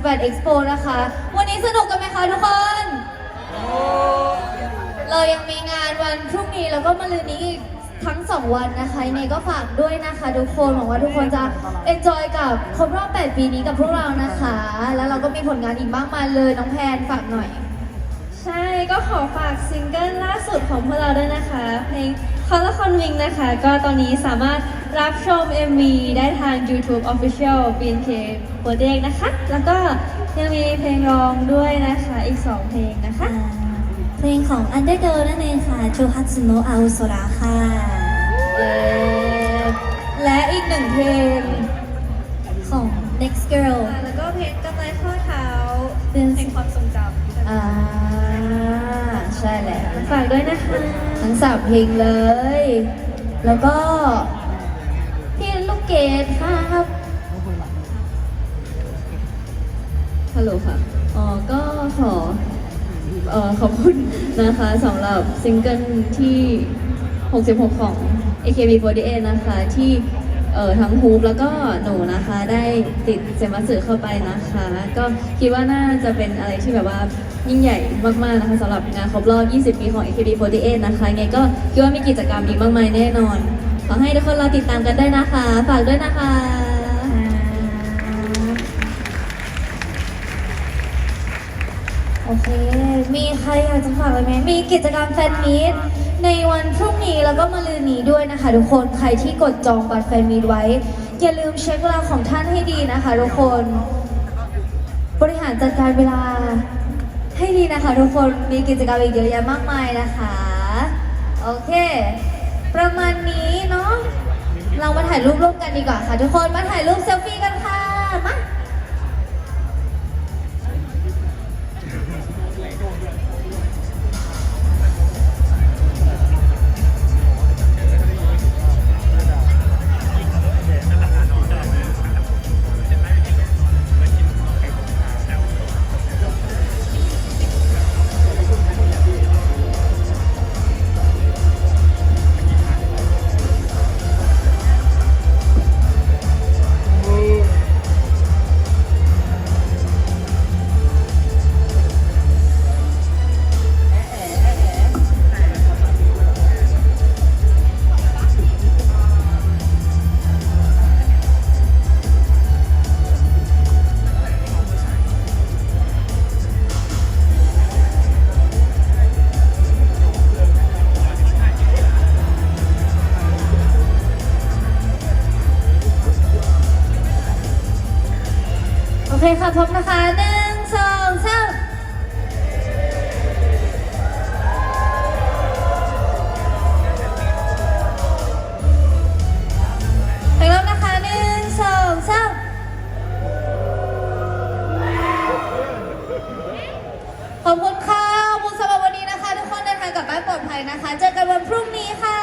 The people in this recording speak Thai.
18 Expo นะคะ วันนี้สนุกกันไหมคะทุกคน เรายังมีงานวันพรุ่งนี้แล้วก็มะรืนนี้อีกทั้ง 2 วันนะคะยังไงก็ฝากด้วยนะคะทุกคนหวังว่าทุกคนจะ enjoy กับครบรอบ 8 ปีนี้กับพวกเรานะคะ แล้วเราก็มีผลงานอีกมากมายเลยน้องแพนฝากหน่อย ใช่ก็ขอฝากซิงเกิลล่าสุดของพวกเราด้วยนะคะ เพลง คอร์ลคอนวิงนะคะ ก็ตอนนี้สามารถรับชม MV ได้ทาง YouTube Official BNK โปรเจกนะคะ แล้วก็ยังมีเพลงร้องด้วยนะคะ อีก 2 เพลงนะคะอ่าเพลงของ Undergirl นั่นเองค่ะ c h o h a t s u no Aosora ค่ะเย้และอีกหนึ่งเพลงของ Next Girl แล้วก็เพลงกำไรข้อเท้าเป็นเพลงความทรงจำอ่า ใช่แล้วฝากด้วยนะคะทั้งสามเพลงเลย แล้วก็พี่ลูกเกดครับฮัลโหลค่ะอ๋อก็ขอเอ่อขอบคุณนะคะสำหรับซิงเกิลที่ 66 ของ AKB48 นะคะที่ เอ่อทั้งฮูปแล้วก็หนูนะคะได้ติดเซมัสึเข้าไปนะคะ ก็คิดว่าน่าจะเป็นอะไรที่แบบว่ายิ่งใหญ่มากๆนะคะสำหรับงานครบรอบ 20 ปีของ AKB48 นะคะไงก็คิดว่ามีกิจกรรมอีกมากมายแน่นอน ขอให้ทุกคนรอติดตามกันได้นะคะ ฝากด้วยนะคะ โอเค มีใครอยากจะฝากอะไรไหม มีกิจกรรมแฟนมีตในวันพรุ่งนี้แล้วก็มะรืนนี้ด้วยนะคะ ทุกคน ใครที่กดจองบัตรแฟนมีตไว้ อย่าลืมเช็คเวลาของท่านให้ดีนะคะทุกคน บริหารจัดการเวลาให้ดีนะคะทุกคน มีกิจกรรมอีกเยอะแยะมากมายนะคะ โอเค ประมาณนี้เนาะ เรามาถ่ายรูปร่วมกันดีกว่าค่ะ ทุกคน มาถ่ายรูปเซลฟี่กันค่ะ มา เคค่ะพบนะคะหนึ่งสองสามไปแล้วนะคะหนึ่งสองสามขอบคุณค่ะขอบคุณสำหรับวันนี้นะคะ ทุกคนเดินทางกลับบ้านปลอดภัยนะคะ เจอกันวันพรุ่งนี้ค่ะ